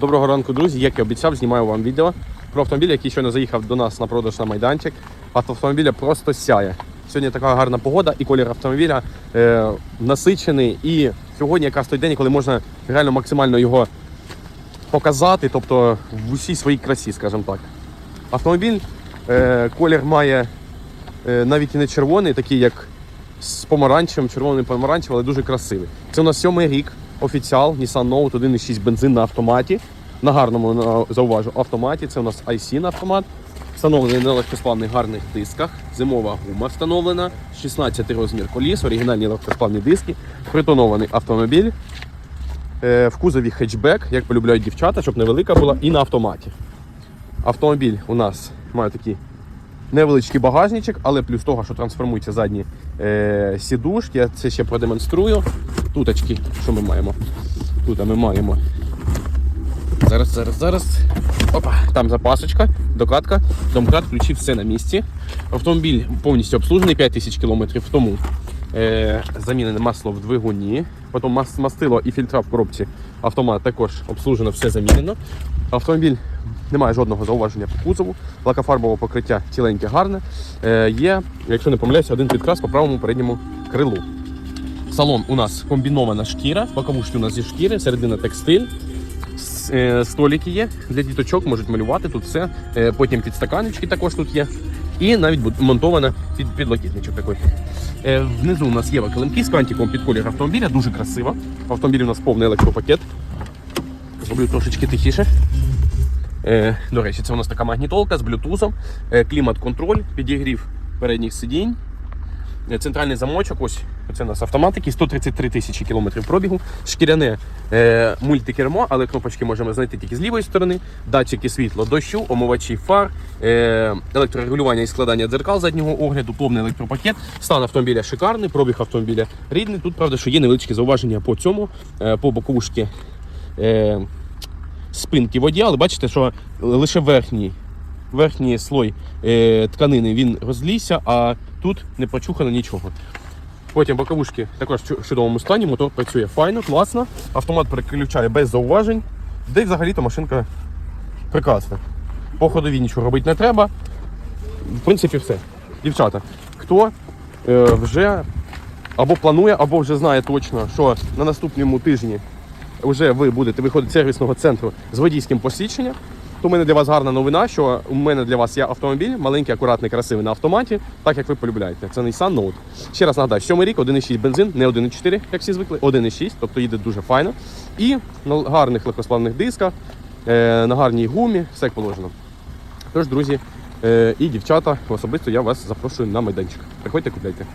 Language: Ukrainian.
Доброго ранку, друзі. Як і обіцяв, знімаю вам відео про автомобіль, який щойно заїхав до нас на продаж на майданчик. Автомобіля просто сяє. Сьогодні така гарна погода, і колір автомобіля е, насичений. І сьогодні якраз той день, коли можна реально максимально його показати, тобто в усій своїй красі, скажімо так. Автомобіль е, колір має е, навіть і не червоний, такий як з помаранчевим, червоним помаранчевим, але дуже красивий. Це у нас сьомий рік, офіціал, Nissan Note 1.6 бензин на автоматі. На гарному зауважу автоматі. Це у нас IC на автомат. Встановлений на легкосплавних гарних дисках. Зимова гума встановлена, 16 розмір коліс, оригінальні легкосплавні диски, притонований автомобіль. Е, в кузові хетчбек, як полюбляють дівчата, щоб невелика була, і на автоматі. Автомобіль у нас має такий невеличкий багажничок, але плюс того, що трансформуються задні е, сідушки, я це ще продемонструю. Туточки, що ми маємо? Тут ми маємо. Зараз, зараз, зараз. Опа, там запасочка, докатка, домкрат, ключі, все на місці. Автомобіль повністю обслужений 5 тисяч кілометрів тому. Е, замінене масло в двигуні, потім мас- мастило і фільтра в коробці. Автомат також обслужено, все замінено. Автомобіль не має жодного зауваження по кузову, лакофарбове покриття ціленьке, гарне. Е, є, якщо не помиляюся, один підкрас по правому передньому крилу. Салон у нас комбінована шкіра, боковушки у нас зі шкіри, середина текстиль. Е, Столики є для діточок, можуть малювати тут все. Е, Потім підстаканечки також тут є. І навіть монтована під підлокітничок такий. Е, Внизу у нас є килимки з кантиком під колір автомобіля, дуже красиво. В автомобілі у нас повний електропакет. Зроблю трошечки тихіше. До речі, це у нас така магнітолка з блютузом, клімат-контроль, підігрів передніх сидінь. Центральний замочок, ось це у нас автомат, такий 133 тисячі кілометрів пробігу. Шкіряне е, мультикермо, але кнопочки можемо знайти тільки з лівої сторони. Датчики світло дощу, омивачі фар, е, електрорегулювання і складання дзеркал заднього огляду, повний електропакет. Стан автомобіля шикарний, пробіг автомобіля рідний. Тут, правда, що є невеличкі зауваження по цьому, е, по боковушки. Е, спинки водія, але бачите, що лише верхній, верхній слой е, тканини він розлізся, а тут не прочухано нічого. Потім боковушки також в чудовому стані, мотор працює файно, класно, автомат переключає без зауважень, де взагалі-то машинка прекрасна. По ходові нічого робити не треба. В принципі, все. Дівчата, хто е, вже або планує, або вже знає точно, що на наступному тижні вже ви будете виходити з сервісного центру з водійським посвідченням, то у мене для вас гарна новина, що у мене для вас є автомобіль, маленький, акуратний, красивий на автоматі, так як ви полюбляєте. Це Nissan Note. Ще раз нагадаю, сьомий рік, 1,6 бензин, не 1,4, як всі звикли, 1,6, тобто їде дуже файно. І на гарних легкосплавних дисках, е, на гарній гумі, все як положено. Тож, друзі, е, і дівчата, особисто я вас запрошую на майданчик. Приходьте, купляйте.